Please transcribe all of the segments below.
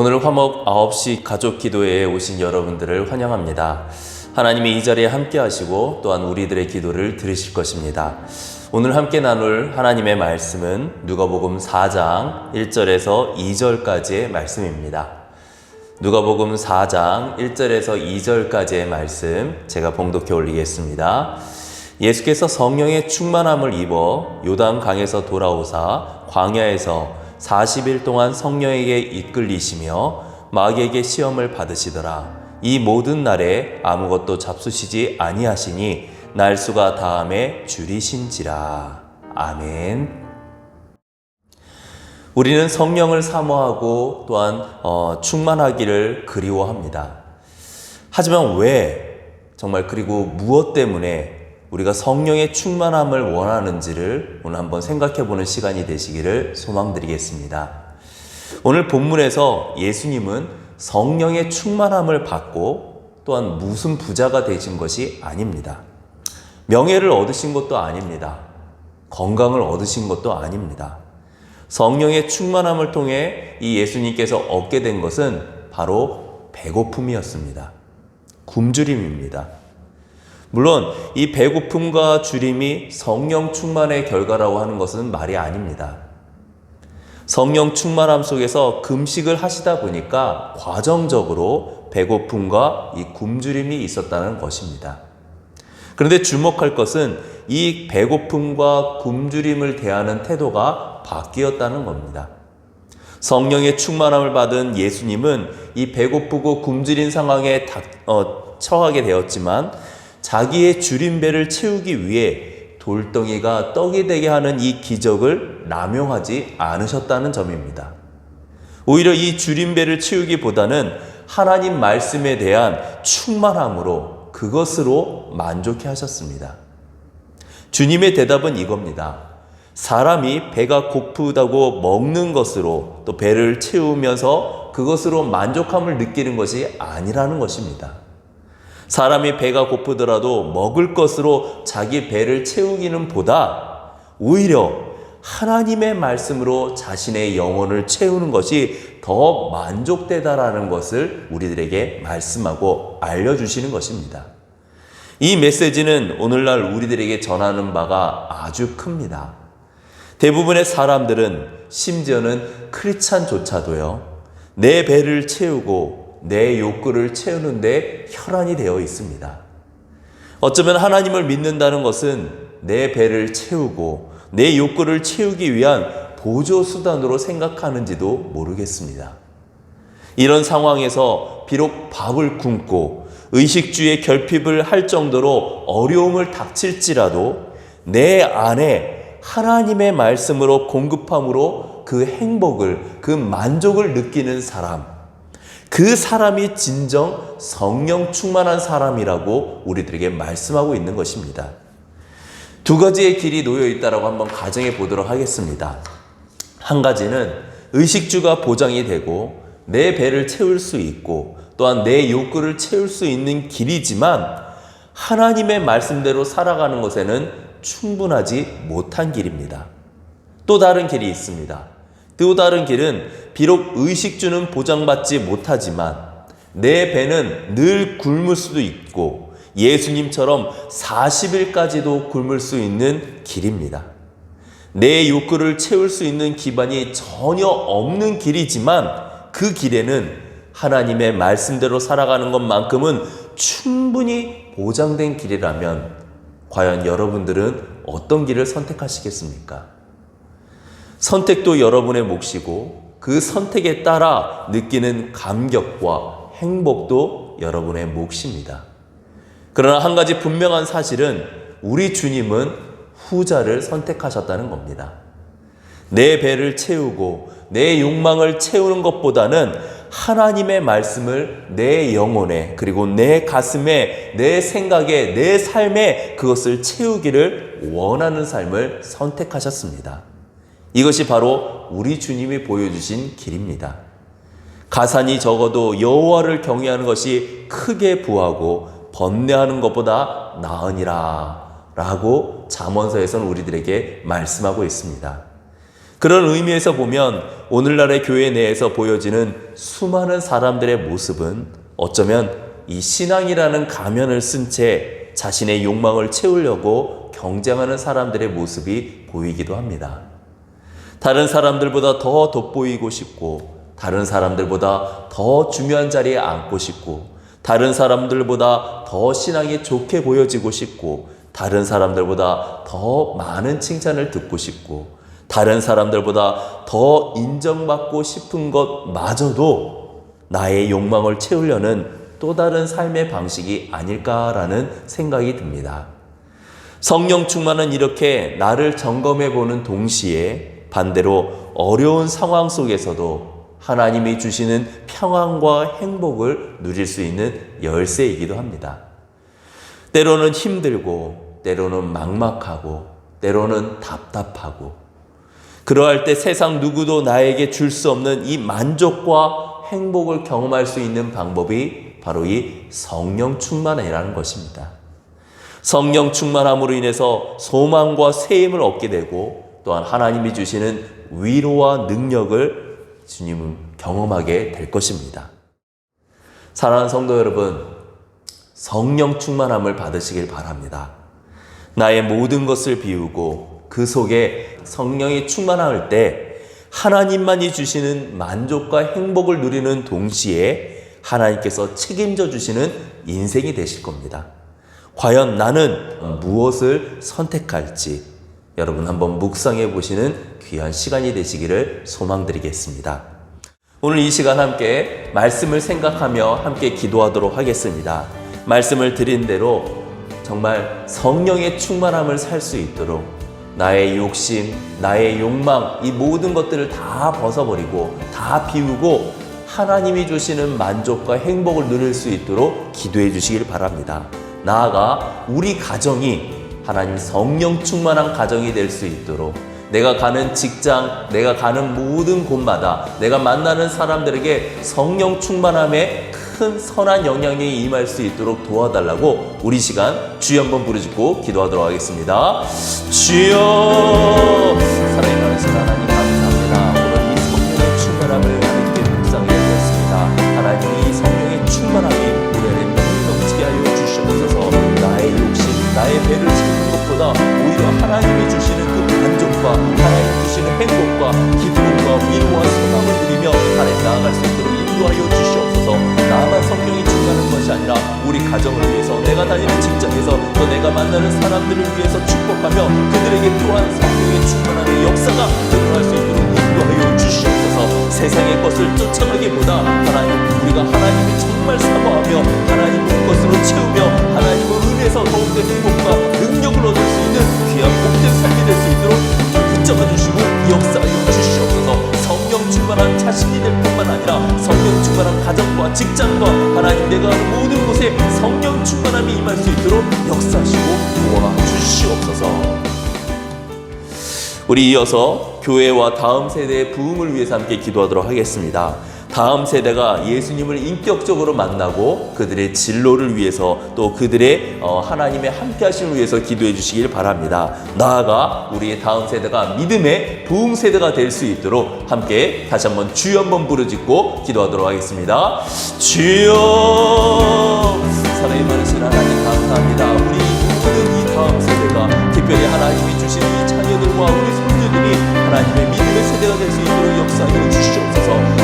오늘 화목 9시 가족 기도회에 오신 여러분들을 환영합니다. 하나님이 이 자리에 함께 하시고 또한 우리들의 기도를 들으실 것입니다. 오늘 함께 나눌 하나님의 말씀은 누가복음 4장 1절에서 2절까지의 말씀입니다. 누가복음 4장 1절에서 2절까지의 말씀 제가 봉독해 올리겠습니다. 예수께서 성령의 충만함을 입어 요단 강에서 돌아오사 광야에서 40일 동안 성령에게 이끌리시며 마귀에게 시험을 받으시더라. 이 모든 날에 아무것도 잡수시지 아니하시니 날수가 다함에 줄이신지라. 아멘. 우리는 성령을 사모하고 또한 어, 충만하기를 그리워합니다. 하지만 왜 정말 그리고 무엇 때문에 우리가 성령의 충만함을 원하는지를 오늘 한번 생각해 보는 시간이 되시기를 소망드리겠습니다. 오늘 본문에서 예수님은 성령의 충만함을 받고 또한 무슨 부자가 되신 것이 아닙니다. 명예를 얻으신 것도 아닙니다. 건강을 얻으신 것도 아닙니다. 성령의 충만함을 통해 이 예수님께서 얻게 된 것은 바로 배고픔이었습니다. 굶주림입니다. 물론 이 배고픔과 주림이 성령 충만의 결과라고 하는 것은 말이 아닙니다. 성령 충만함 속에서 금식을 하시다 보니까 과정적으로 배고픔과 이 굶주림이 있었다는 것입니다. 그런데 주목할 것은 이 배고픔과 굶주림을 대하는 태도가 바뀌었다는 겁니다. 성령의 충만함을 받은 예수님은 이 배고프고 굶주린 상황에 닥, 어, 처하게 되었지만 자기의 줄임배를 채우기 위해 돌덩이가 떡이 되게 하는 이 기적을 남용하지 않으셨다는 점입니다. 오히려 이 줄임배를 채우기보다는 하나님 말씀에 대한 충만함으로 그것으로 만족해 하셨습니다. 주님의 대답은 이겁니다. 사람이 배가 고프다고 먹는 것으로 또 배를 채우면서 그것으로 만족함을 느끼는 것이 아니라는 것입니다. 사람이 배가 고프더라도 먹을 것으로 자기 배를 채우기는 보다 오히려 하나님의 말씀으로 자신의 영혼을 채우는 것이 더 만족되다라는 것을 우리들에게 말씀하고 알려주시는 것입니다. 이 메시지는 오늘날 우리들에게 전하는 바가 아주 큽니다. 대부분의 사람들은 심지어는 크리찬조차도요, 내 배를 채우고 내 욕구를 채우는데 혈안이 되어 있습니다. 어쩌면 하나님을 믿는다는 것은 내 배를 채우고 내 욕구를 채우기 위한 보조 수단으로 생각하는지도 모르겠습니다. 이런 상황에서 비록 밥을 굶고 의식주의 결핍을 할 정도로 어려움을 닥칠지라도 내 안에 하나님의 말씀으로 공급함으로 그 행복을, 그 만족을 느끼는 사람, 그 사람이 진정 성령 충만한 사람이라고 우리들에게 말씀하고 있는 것입니다. 두 가지의 길이 놓여 있다라고 한번 가정해 보도록 하겠습니다. 한 가지는 의식주가 보장이 되고 내 배를 채울 수 있고 또한 내 욕구를 채울 수 있는 길이지만 하나님의 말씀대로 살아가는 것에는 충분하지 못한 길입니다. 또 다른 길이 있습니다. 또 다른 길은 비록 의식주는 보장받지 못하지만 내 배는 늘 굶을 수도 있고 예수님처럼 40일까지도 굶을 수 있는 길입니다. 내 욕구를 채울 수 있는 기반이 전혀 없는 길이지만 그 길에는 하나님의 말씀대로 살아가는 것만큼은 충분히 보장된 길이라면 과연 여러분들은 어떤 길을 선택하시겠습니까? 선택도 여러분의 몫이고 그 선택에 따라 느끼는 감격과 행복도 여러분의 몫입니다. 그러나 한 가지 분명한 사실은 우리 주님은 후자를 선택하셨다는 겁니다. 내 배를 채우고 내 욕망을 채우는 것보다는 하나님의 말씀을 내 영혼에 그리고 내 가슴에 내 생각에 내 삶에 그것을 채우기를 원하는 삶을 선택하셨습니다. 이것이 바로 우리 주님이 보여주신 길입니다. 가산이 적어도 여호와를 경외하는 것이 크게 부하고 번뇌하는 것보다 나으니라 라고 잠언서에서는 우리들에게 말씀하고 있습니다. 그런 의미에서 보면 오늘날의 교회 내에서 보여지는 수많은 사람들의 모습은 어쩌면 이 신앙이라는 가면을 쓴 채 자신의 욕망을 채우려고 경쟁하는 사람들의 모습이 보이기도 합니다. 다른 사람들보다 더 돋보이고 싶고, 다른 사람들보다 더 중요한 자리에 앉고 싶고, 다른 사람들보다 더 신앙이 좋게 보여지고 싶고, 다른 사람들보다 더 많은 칭찬을 듣고 싶고, 다른 사람들보다 더 인정받고 싶은 것마저도 나의 욕망을 채우려는 또 다른 삶의 방식이 아닐까라는 생각이 듭니다. 성령 충만은 이렇게 나를 점검해 보는 동시에 반대로 어려운 상황 속에서도 하나님이 주시는 평안과 행복을 누릴 수 있는 열쇠이기도 합니다. 때로는 힘들고, 때로는 막막하고, 때로는 답답하고, 그러할 때 세상 누구도 나에게 줄 수 없는 이 만족과 행복을 경험할 수 있는 방법이 바로 이 성령 충만이라는 것입니다. 성령 충만함으로 인해서 소망과 새 힘을 얻게 되고 또한 하나님이 주시는 위로와 능력을 주님은 경험하게 될 것입니다. 사랑하는 성도 여러분, 성령 충만함을 받으시길 바랍니다. 나의 모든 것을 비우고 그 속에 성령이 충만할 때 하나님만이 주시는 만족과 행복을 누리는 동시에 하나님께서 책임져 주시는 인생이 되실 겁니다. 과연 나는 무엇을 선택할지 여러분 한번 묵상해 보시는 귀한 시간이 되시기를 소망드리겠습니다. 오늘 이 시간 함께 말씀을 생각하며 함께 기도하도록 하겠습니다. 말씀을 드린 대로 정말 성령의 충만함을 살 수 있도록 나의 욕심, 나의 욕망, 이 모든 것들을 다 벗어버리고 다 비우고 하나님이 주시는 만족과 행복을 누릴 수 있도록 기도해 주시길 바랍니다. 나아가 우리 가정이 하나님 성령 충만한 가정이 될 수 있도록 내가 가는 직장, 내가 가는 모든 곳마다 내가 만나는 사람들에게 성령 충만함에 큰 선한 영향이 임할 수 있도록 도와달라고 우리 시간 주여 한번 부르짖고 기도하도록 하겠습니다. 주여 많으신 하나님 가정을 위해서 내가 다니는 직장에서 또 내가 만나는 사람들을 위해서 축복하며 그들에게 또한 성령의 충만함의 역사가 드러날 수 있도록 인도하여 주시옵소서. 세상의 것을 쫓아가기보다 하나님 우리가 하나님이 정말 사모하며 하나님의 것으로 채우며 하나님의 은혜에서 더욱더 행복과 능력을 얻을 수 있는 귀한 복된 삶이 될 수 있도록 붙잡아 주시고 역사하여 주시옵소서 충만한 자신이 될 뿐만 아니라 성령 충만한 가정과 직장과 하나님 내가 모든 곳에 성령 충만함이 임할 수 있도록 역사하시고 도와주시옵소서 우리 이어서 교회와 다음 세대의 부흥을 위해서 함께 기도하도록 하겠습니다. 다음 세대가 예수님을 인격적으로 만나고 그들의 진로를 위해서 또 그들의 어, 하나님의 함께 하심을 위해서 기도해 주시길 바랍니다. 나아가 우리의 다음 세대가 믿음의 부흥 세대가 될 수 있도록 함께 다시 한번 주여 한번 부르짖고 기도하도록 하겠습니다. 주여 사랑이 많으신 하나님 감사합니다. 우리 모든 이 다음 세대가 특별히 하나님이 주신 이 자녀들과 우리 손주들이 하나님의 믿음의 세대가 될 수 있도록 역사하여 주시옵소서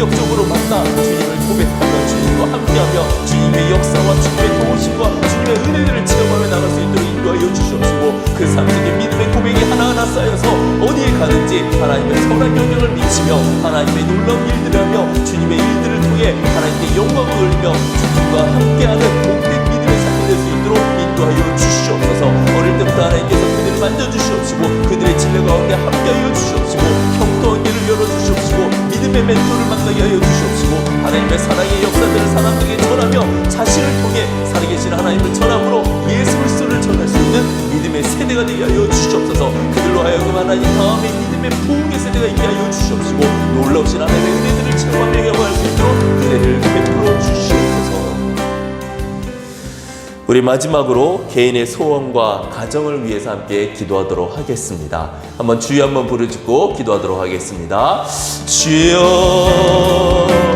만나 인격적으로 만나 주님을 고백하며 주님과 함께하며 주님의 역사와 주님의 도우심과 주님의 은혜들을 체험하며 나갈 수 있도록 인도하여 주시옵시고 그 삶속에 믿음의 고백이 하나하나 쌓여서 어디에 가든지 하나님의 선한 영향을 미치며 하나님의 놀라운 일들을 하며 주님의 일들을 통해 하나님께 영광을 돌리며 주님과 함께하는 복된 믿음의 삶이 될 수 있도록 인도하여 주시옵소서 때부터 하나님께서 그들을 만져주시옵시고 그들의 진례 가운데 함께하여 주시옵시고 형통한 길을 열어주시옵시고 믿음의 멘토를 만나게 하여 주시옵시고 하나님의 사랑의 역사들을 사람들에게 전하며 자신을 통해 살아계신 하나님을 전함으로 예수 그리스도를 전할 수 있는 믿음의 세대가 되게 하여 주시옵소서. 그들로 하여금 하나님 다음에 믿음의 부흥의 세대가 있게 하여 주시옵시고 놀라우신 하나님의 은혜들을 체험하며 경험할 수 있도록 은혜를 베풀어 주시옵소서 우리 마지막으로 개인의 소원과 가정을 위해서 함께 기도하도록 하겠습니다. 한번 주여 한번 부르짖고 기도하도록 하겠습니다. 주여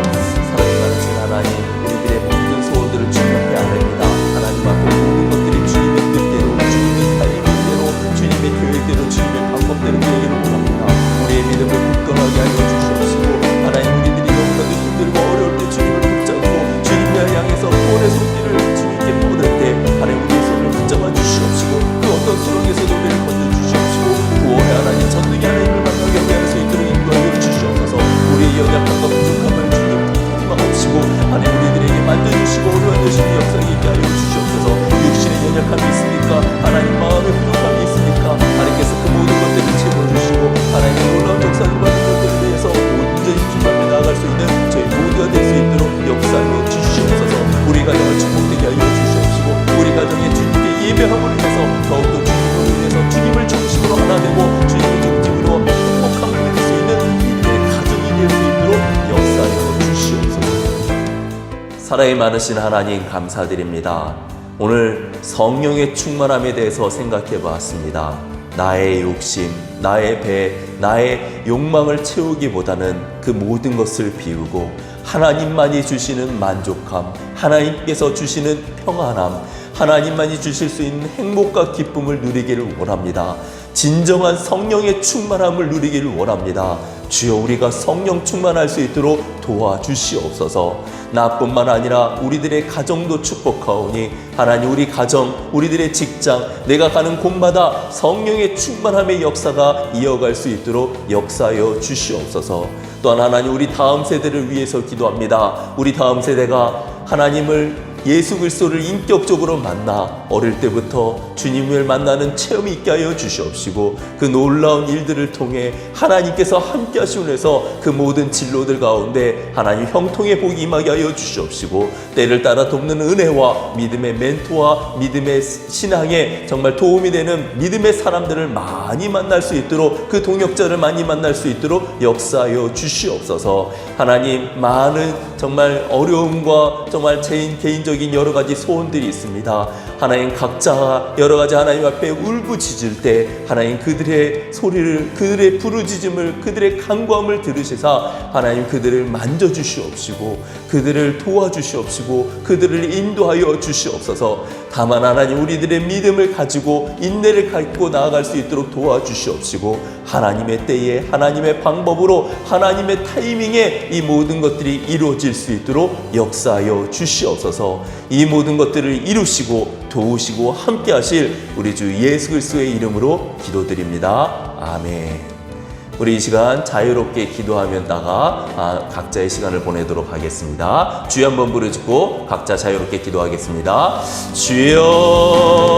사랑이 많으신 하나님 감사드립니다. 오늘 성령의 충만함에 대해서 생각해 보았습니다. 나의 욕심, 나의 배, 나의 욕망을 채우기보다는 그 모든 것을 비우고 하나님만이 주시는 만족함, 하나님께서 주시는 평안함, 하나님만이 주실 수 있는 행복과 기쁨을 누리기를 원합니다. 진정한 성령의 충만함을 누리기를 원합니다. 주여 우리가 성령 충만할 수 있도록 도와주시옵소서. 나뿐만 아니라 우리들의 가정도 축복하오니 하나님 우리 가정, 우리들의 직장, 내가 가는 곳마다 성령의 충만함의 역사가 이어갈 수 있도록 역사하여 주시옵소서. 또한 하나님 우리 다음 세대를 위해서 기도합니다. 우리 다음 세대가 하나님을 예수 그리스도를 인격적으로 만나 어릴 때부터 주님을 만나는 체험이 있게 하여 주시옵시고 그 놀라운 일들을 통해 하나님께서 함께 하시면서 그 모든 진로들 가운데 하나님 형통의 복이 임하게 하여 주시옵시고 때를 따라 돕는 은혜와 믿음의 멘토와 믿음의 신앙에 정말 도움이 되는 믿음의 사람들을 많이 만날 수 있도록 그 동역자를 많이 만날 수 있도록 역사하여 주시옵소서. 하나님 많은 정말 어려움과 정말 제 개인적인 여러 가지 소원들이 있습니다. 하나님 각자 여러 가지 하나님 앞에 울부짖을 때 하나님 그들의 소리를 그들의 부르짖음을 그들의 간구함을 들으시사 하나님 그들을 만져 주시옵시고 그들을 도와주시옵시고 그들을 인도하여 주시옵소서. 다만 하나님 우리들의 믿음을 가지고 인내를 갖고 나아갈 수 있도록 도와주시옵시고 하나님의 때에 하나님의 방법으로 하나님의 타이밍에 이 모든 것들이 이루어질 수 있도록 역사하여 주시옵소서. 이 모든 것들을 이루시고 도우시고 함께 하실 우리 주 예수 그리스도의 이름으로 기도드립니다. 아멘. 우리 이 시간 자유롭게 기도하면다가 아, 각자의 시간을 보내도록 하겠습니다. 주여 한번 부르짖고 각자 자유롭게 기도하겠습니다. 주여